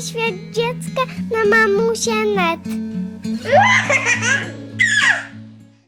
świat dziecka na mamusie net.